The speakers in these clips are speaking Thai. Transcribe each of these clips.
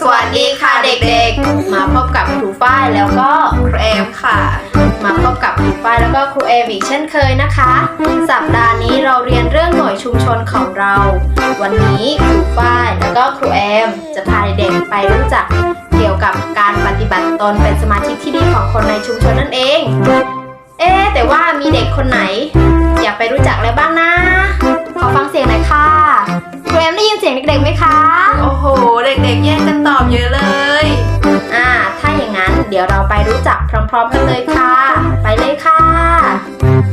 สวัสดีค่ะเด็กๆ มาพบกับครูฝ้ายแล้วก็ครูแอมค่ะ มาพบกับครูฝ้ายแล้วก็ครูเอมอีกเช่นเคยนะคะ สัปดาห์นี้เราเรียนเรื่องหน่วยชุมชนของเรา วันนี้ครูฝ้ายแล้วก็ครูเอมจะพาเด็กๆไปรู้จักเกี่ยวกับการปฏิบัติตนเป็นสมาชิกที่ดีของคนในชุมชนนั่นเอง เอ๊แต่ว่ามีเด็กคนไหน อยากไปรู้จักอะไรบ้างนะ ขอฟังเสียงหน่อยค่ะครูเอมได้ยินเสียงเด็กๆไหมคะ เด็กๆ แย่งกันตอบเยอะเลย อ่า ถ้าอย่างนั้นเดี๋ยวเราไปรู้จักพร้อม ๆ กันเลยค่ะ ไปเลยค่ะ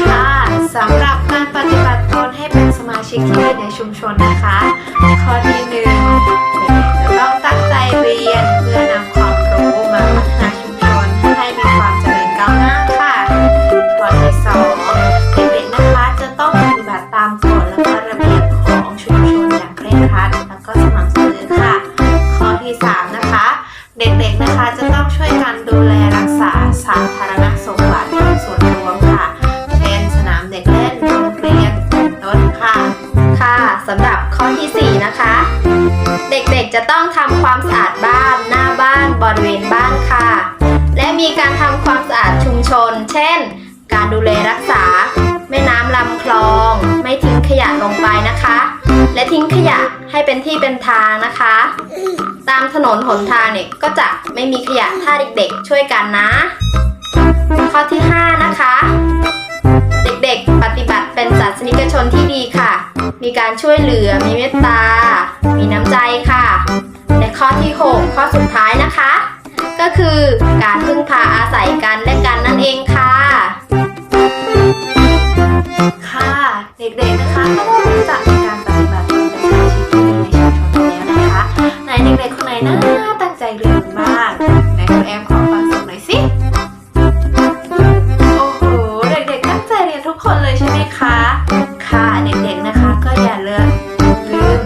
ค่ะสำหรับการปฏิบัติตนให้เป็นสมาชิกที่ดีในชุมชนนะคะ ข้อที่หนึ่ง ระเบียบของชุมชนอย่างเคร่งครัดและก็สม่ำเสมอค่ะ ข้อที่สามนะคะ เด็กๆนะคะจะต้องช่วยกันดูแลรักษาสาธารณสมบัติส่วนรวมค่ะ เช่นสนามเด็กเล่นโรงเรียนเป็นต้นค่ะ ค่ะสำหรับข้อที่ 4 นะคะ เด็กๆจะต้องทำความสะอาดบ้าน หน้าบ้านบริเวณบ้านค่ะ และมีการทำความสะอาดชุมชน เช่น การดูแลรักษา ม่น้ำลำคลอง ไม่ทิ้งขยะลงไปนะคะ และทิ้งขยะให้เป็นที่เป็นทางนะคะ ตามถนนหนทางเนี่ยก็จะไม่มีขยะถ้าเด็กๆ ช่วยกันนะ ข้อที่ 5 นะคะ เด็กๆ ปฏิบัติเป็นศาสนิกชนที่ดีค่ะ มีการช่วยเหลือมีเมตตา มีน้ำใจค่ะ และข้อที่ 6 ข้อสุดท้ายนะคะ ก็คือการพึ่งพาอาศัยกันและกันนั่นเองค่ะค่ะ เด็กๆนะคะก็ได้รู้จักในการปฏิบัติตนเป็นสมาชิกที่ดีในชุมชนนแล้วนะคะไหนเด็กๆคนไหนน่าตั้งใจเรียนบ้างไหนคุณแอมขอฟังสียงหน่อยสิโอ้โหเด็กๆตั้งใจเรียนทุกคนเลยใช่ไหมคะ ค่ะเด็กๆนะคะก็อย่าลืมลืม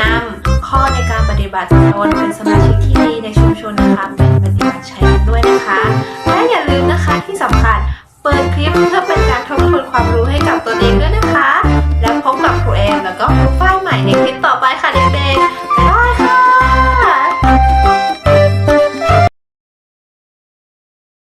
นำข้อในการปฏิบัติตนเป็นสมาชิกที่ดีในชุมชนนะคะไปปฏิบัติใช้ด้วยนะคะ